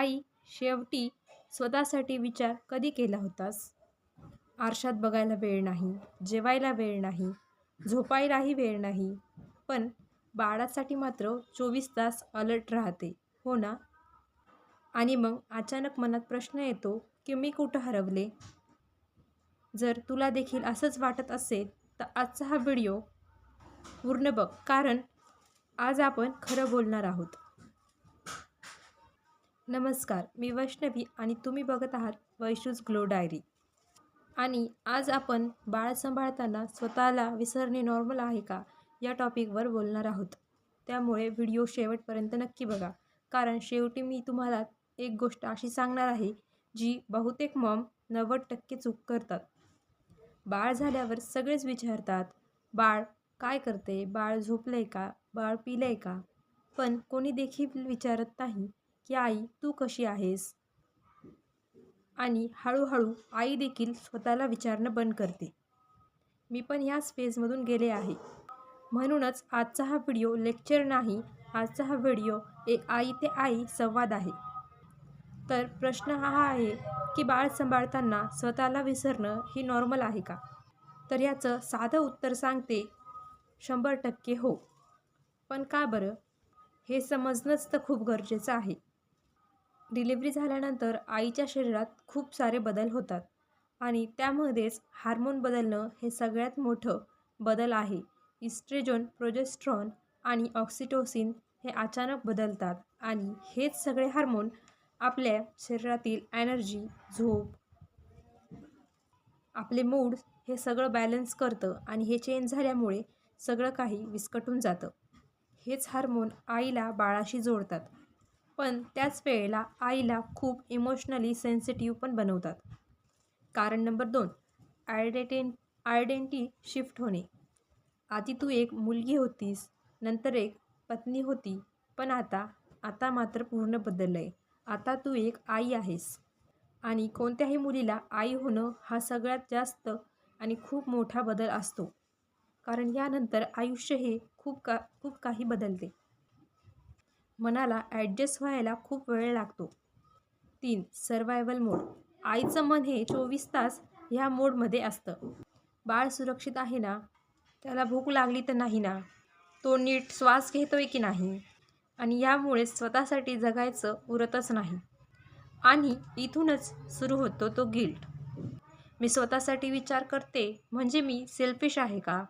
आई शेवटी स्वतःसाठी विचार कधी केला होतास? आरशात बघायला वेळ नाही जेवायला वेळ नाही झोपायलाही वेळ नाही. पण बाळासाठी मात्र चोवीस तास अलर्ट राहते हो ना? आणि मग अचानक मनात प्रश्न येतो की मी कुठं हरवले? जर तुला देखील असंच वाटत असेल तर आजचा हा व्हिडिओ पूर्ण बघ कारण आज आपण खरं बोलणार आहोत. नमस्कार मी वैष्णवी आणि तुम्ही बघत आहात वैशूज ग्लो डायरी. आणि आज आपण बाळ सांभाळताना स्वतःला विसरणे नॉर्मल आहे का या टॉपिकवर बोलणार आहोत. त्यामुळे व्हिडिओ शेवटपर्यंत नक्की बघा. कारण शेवटी मी तुम्हाला एक गोष्ट अशी सांगणार आहे जी बहुतेक मॉम नव्वद टक्के चूक करतात. बाळ झाल्यावर सगळेच विचारतात बाळ काय करते? बाळ झोपलं का? बाळ पिलं का? पण कोणी देखील विचारत नाही. की आई तू कशी आहेस? आणि हळूहळू आई देखील स्वतःला विचारणं बंद करते. मी पण ह्याच फेजमधून गेले आहे. म्हणूनच आजचा हा व्हिडिओ लेक्चर नाही आजचा हा व्हिडिओ एक आई ते आई संवाद आहे. तर प्रश्न हा आहे की बाळ सांभाळताना स्वतःला विसरणं ही नॉर्मल आहे का? तर याचं साधं उत्तर सांगते शंभर टक्के हो. पण का बरं? हे समजणंच तर खूप गरजेचं आहे. डिलिव्हरी झाल्यानंतर आईच्या शरीरात खूप सारे बदल होतात आणि त्यामध्येच हार्मोन बदलणं हे सगळ्यात मोठं बदल आहे. इस्ट्रेजोन प्रोजेस्ट्रॉन आणि ऑक्सिटोसिन हे अचानक बदलतात आणि हेच सगळे हार्मोन आपल्या शरीरातील एनर्जी झोप आपले मूड हे सगळं बॅलन्स करतं आणि हे चेंज झाल्यामुळे सगळं काही विस्कटून जातं. हेच हार्मोन आईला बाळाशी जोडतात पण त्याच वेळेला आईला खूप इमोशनली सेन्सिटिव्ह पण बनवतात. कारण नंबर दोन आयडेंटेन आयडेंटी शिफ्ट होणे. आधी तू एक मुलगी होतीस नंतर एक पत्नी होती पण आता आता मात्र पूर्ण बदललं आहे आता तू एक आई आहेस. आणि कोणत्याही मुलीला आई होणं हा सगळ्यात जास्त आणि खूप मोठा बदल असतो. कारण यानंतर आयुष्य हे खूप का खूप काही बदलते. मनाला ॲडजस्ट व्हायला खूप वेळ लागतो. तीन सर्वायवल मोड आईचं मन हे चोवीस तास ह्या मोडमध्ये असतं. बाळ सुरक्षित आहे ना? त्याला भूक लागली तर नाही ना? तो नीट श्वास घेतोय की नाही? आणि यामुळे स्वतःसाठी जगायचं उरतच नाही. आणि इथूनच सुरू होतो तो गिल्ट मी स्वतःसाठी विचार करते म्हणजे मी सेल्फिश आहे का?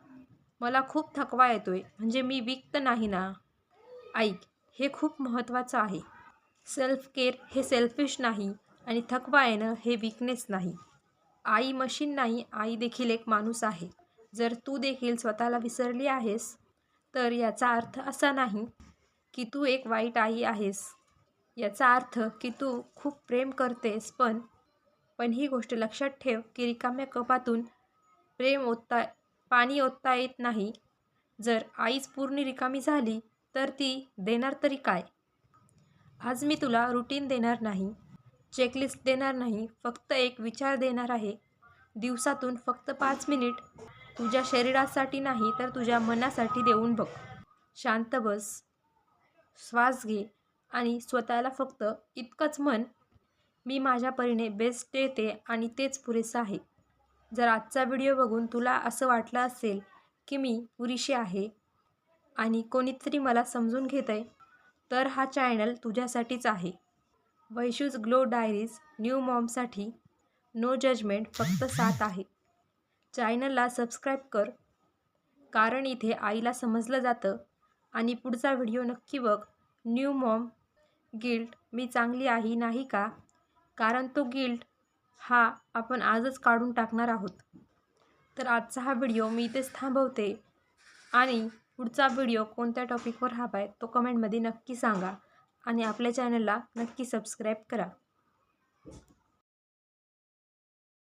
मला खूप थकवा येतोय म्हणजे मी वीक तर नाही ना? ऐक हे खूप महत्त्वाचं आहे. सेल्फ केअर हे सेल्फिश नाही आणि थकवा येणं हे विकनेस नाही. आई मशीन नाही आई देखील एक माणूस आहे. जर तू देखील स्वतःला विसरली आहेस तर याचा अर्थ असा नाही की तू एक वाईट आई आहेस. याचा अर्थ की तू खूप प्रेम करतेस पण पण ही गोष्ट लक्षात ठेव की रिकाम्या कपातून प्रेम ओतता पाणी ओतता येत नाही. जर आईच पूर्ण रिकामी झाली तर ती देणार तरी काय? आज मी तुला रुटीन देणार नाही चेकलिस्ट देणार नाही फक्त एक विचार देणार आहे. दिवसातून फक्त पाच मिनिट तुझ्या शरीरासाठी नाही तर तुझ्या मनासाठी देऊन बघ. शांत बस. श्वास घे आणि स्वतःला फक्त इतकंच म्हण मी माझ्या परीने बेस्ट देते आणि तेच पुरेसं आहे. जर आजचा व्हिडिओ बघून तुला असं वाटलं असेल की मी पुरीशी आहे आणि कोणीतरी मला समजून घेत आहे तर हा चॅनल तुझ्यासाठीच आहे. वैशूज ग्लो डायरीज न्यू मॉमसाठी नो जजमेंट फक्त साथ आहे. चॅनलला सबस्क्राईब कर कारण इथे आईला समजलं जातं. आणि पुढचा व्हिडिओ नक्की बघ. न्यू मॉम गिल्ट मी चांगली आहे नाही का? कारण तो गिल्ट हा आपण आजच काढून टाकणार आहोत. तर आजचा हा व्हिडिओ मी इथेच थांबवते. आणि पुढचा व्हिडिओ कोणत्या टॉपिकवर हवा आहे तो कमेंटमध्ये नक्की सांगा आणि आपल्या चॅनलला नक्की सबस्क्राईब करा.